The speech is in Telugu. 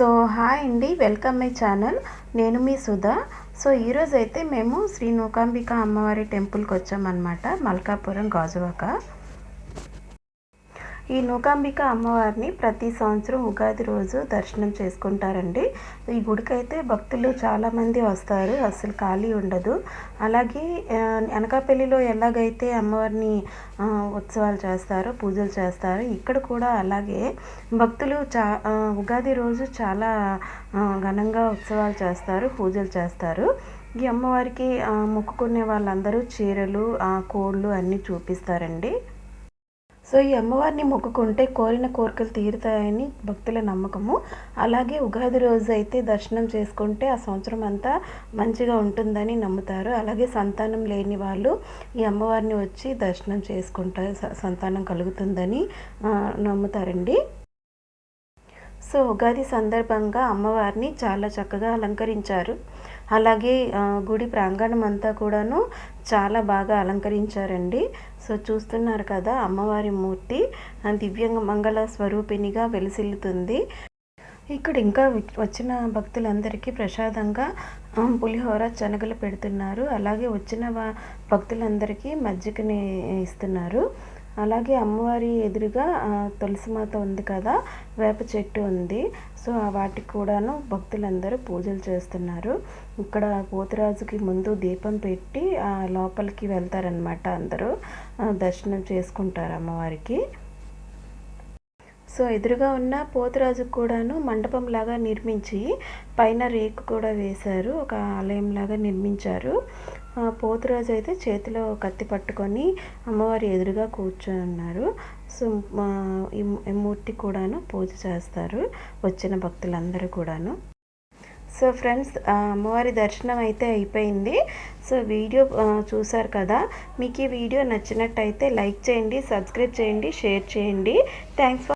సో హాయ్ అండి వెల్కమ్ మై ఛానల్. నేను మీ సుధా. సో ఈరోజు అయితే మేము శ్రీ నూకాంబిక అమ్మవారి టెంపుల్కి వచ్చామన్నమాట మల్కాపురం గాజువాక. ఈ నూకాంబిక అమ్మవారిని ప్రతి సంవత్సరం ఉగాది రోజు దర్శనం చేసుకుంటారండి. ఈ గుడికైతే భక్తులు చాలామంది వస్తారు. అసలు ఖాళీ ఉండదు. అలాగే అనకాపల్లిలో ఎలాగైతే అమ్మవారిని ఉత్సవాలు చేస్తారో పూజలు చేస్తారో ఇక్కడ కూడా అలాగే భక్తులు చా ఉగాది రోజు చాలా ఘనంగా ఉత్సవాలు చేస్తారు పూజలు చేస్తారు. ఈ అమ్మవారికి మొక్కుకునే వాళ్ళందరూ చీరలు కోళ్ళు అన్నీ చూపిస్తారండి. సో ఈ అమ్మవారిని మొక్కుకుంటే కోరిన కోరికలు తీరుతాయని భక్తుల నమ్మకము. అలాగే ఉగాది రోజు అయితే దర్శనం చేసుకుంటే ఆ సంవత్సరం అంతా మంచిగా ఉంటుందని నమ్ముతారు. అలాగే సంతానం లేని వాళ్ళు ఈ అమ్మవారిని వచ్చి దర్శనం చేసుకుంటారు స- సంతానం కలుగుతుందని నమ్ముతారండి. సో ఉగాది సందర్భంగా అమ్మవారిని చాలా చక్కగా అలంకరించారు. అలాగే గుడి ప్రాంగణం అంతా కూడాను చాలా బాగా అలంకరించారండి. సో చూస్తున్నారు కదా అమ్మవారి మూర్తి దివ్యంగ మంగళ స్వరూపిణిగా వెలిసిల్లుతుంది. ఇక్కడ ఇంకా వచ్చిన భక్తులందరికీ ప్రసాదంగా పులిహోర శనగలు పెడుతున్నారు. అలాగే వచ్చిన భక్తులందరికీ మజ్జిగని ఇస్తున్నారు. అలాగే అమ్మవారి ఎదురుగా తులసిమాత తులసి మాత ఉంది కదా వేప చెట్టు ఉంది. సో వాటికి కూడాను భక్తులందరూ పూజలు చేస్తున్నారు. ఇక్కడ పోతురాజుకి ముందు దీపం పెట్టి ఆ లోపలికి వెళ్తారనమాట అందరూ. దర్శనం చేసుకుంటారు అమ్మవారికి. సో ఎదురుగా ఉన్న పోతురాజు కూడాను మండపం లాగా నిర్మించి పైన రేకు కూడా వేశారు. ఒక ఆలయం లాగా నిర్మించారు. పోతురాజు అయితే చేతిలో కత్తి పట్టుకొని అమ్మవారి ఎదురుగా కూర్చొని ఉన్నారు. సో మా ఈ మూర్తి కూడాను పూజ చేస్తారు వచ్చిన భక్తులందరూ కూడాను. సో ఫ్రెండ్స్ అమ్మవారి దర్శనం అయితే అయిపోయింది. సో వీడియో చూసారు కదా? మీకు ఈ వీడియో నచ్చినట్టయితే లైక్ చేయండి సబ్స్క్రైబ్ చేయండి షేర్ చేయండి. Thanks for